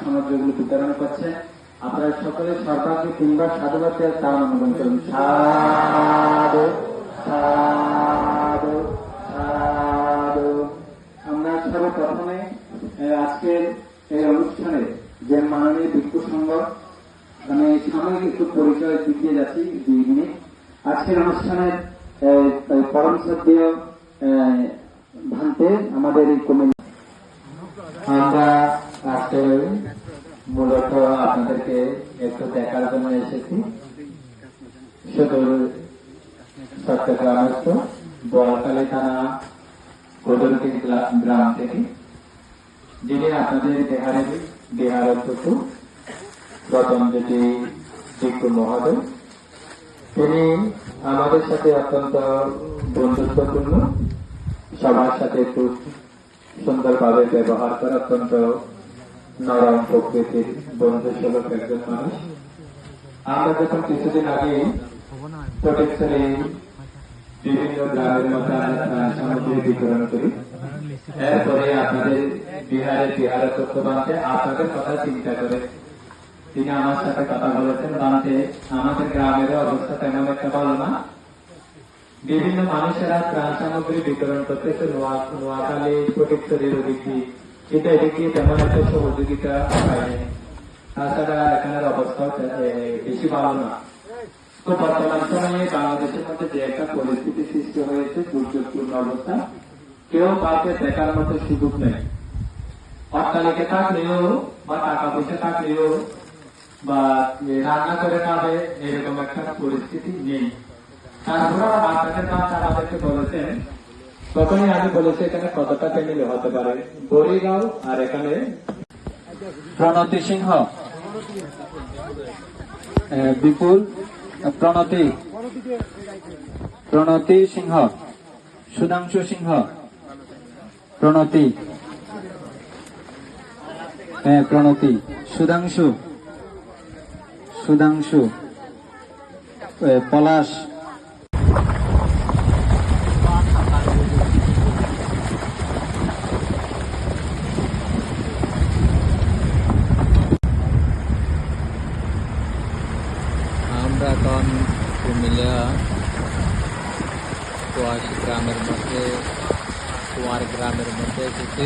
সামগ্রীগুলো বিতরণ করছেন আপনারা সকলে সরকারকে তিনবার সাধুবাদ দেওয়ার অনুমোদন করুন। আমরা সর্বপ্রথমে আজকের এই অনুষ্ঠানে যে মাননীয় সংঘ মানে সাময়িক একটু পরিচয় দিতে যাচ্ছি দুই মিনিট। আজকের অনুষ্ঠানের পরম শ্রদ্ধেয় আমাদের এই কমিটি মূলত আপনাদেরকে একটু দেখার জন্য এসেছি। সুদূর চট্টগ্রামস্থ বোয়ালখালী থানা কোদরকি গ্রাম থেকে। যিনি আপনাদের বিহারের বিহার টুকু রতনজ্যোতি ভিক্ষু মহোদয়। তিনি আমাদের সাথে অত্যন্ত বন্ধুত্বপূর্ণ। সবার সাথে খুব সুন্দরভাবে ব্যবহার করে অত্যন্ত নরম প্রকৃতির বন্ধুসুলভ একজন মানুষ। আমরা যখন কিছুদিন আগে বিভিন্ন গ্রামের মধ্যে সামগ্রী বিতরণ করি, এরপরে আপনাদের বিহারের তথ্য বানতে আপনাদের কথা চিন্তা করে তিনি আমার সাথে কথা বলেছেন, বানতে আমাদের গ্রামের অবস্থা তেমন একটা ভালো না। বিভিন্ন মানুষেরা ত্রাণ সামগ্রী বিতরণ করতেছে। নোয়াখালী প্রোটেক্টরের ওদিকে কিন্তু এদিকে তেমন একটা সহযোগিতা পায়নি তাছাড়া এখানের অবস্থা বেশি ভালো না। তো বর্তমান সময়ে বাংলাদেশের মধ্যে যে একটা পরিস্থিতি সৃষ্টি হয়েছে, দুর্যোগপূর্ণ অবস্থা, কেউ কাউকে দেখার মতো সুযোগ নেই। অট্টালিকা থাকলেও বা টাকা পয়সা থাকলেও বা রান্না করে খাবে এরকম একটা পরিস্থিতি নেই। তারপরে আপনাদের কাছে আমাদেরকে বলেছেন তখনই আমি বলেছি এখানে কতটা ফ্যামিলি হতে পারে। বরিগাঁও আর এখানে প্রণতি সিংহ। বিপুল, প্রণতি। প্রণতি সিংহ। সুধাংশু সিংহ। প্রণতি। হ্যাঁ প্রণতি। সুধাংশু। সুধাংশু। পলাশ। আমরা এখন কুমিল্লা কুয়াশ গ্রামের মধ্যে কুয়ার গ্রামের মধ্যে এসেছি।